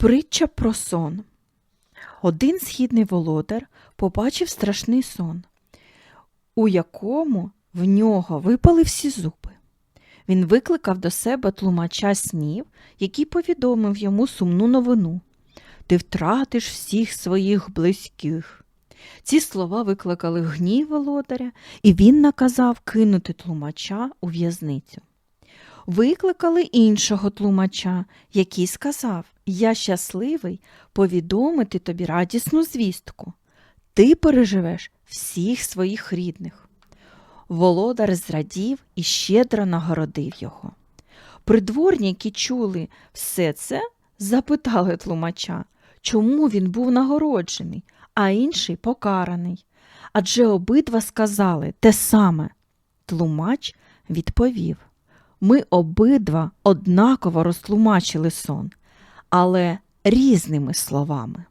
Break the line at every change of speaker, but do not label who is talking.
Притча про сон. Один східний володар побачив страшний сон, у якому в нього випали всі зуби. Він викликав до себе тлумача снів, який повідомив йому сумну новину. Ти втратиш всіх своїх близьких. Ці слова викликали гнів володаря, і він наказав кинути тлумача у в'язницю. Викликали іншого тлумача, який сказав: Я щасливий повідомити тобі радісну звістку. Ти переживеш всіх своїх рідних. Володар зрадів і щедро нагородив його. Придворні, які чули все це, запитали тлумача, чому він був нагороджений, а інший покараний. Адже обидва сказали те саме. Тлумач відповів ми обидва однаково розтлумачили сон, але різними словами.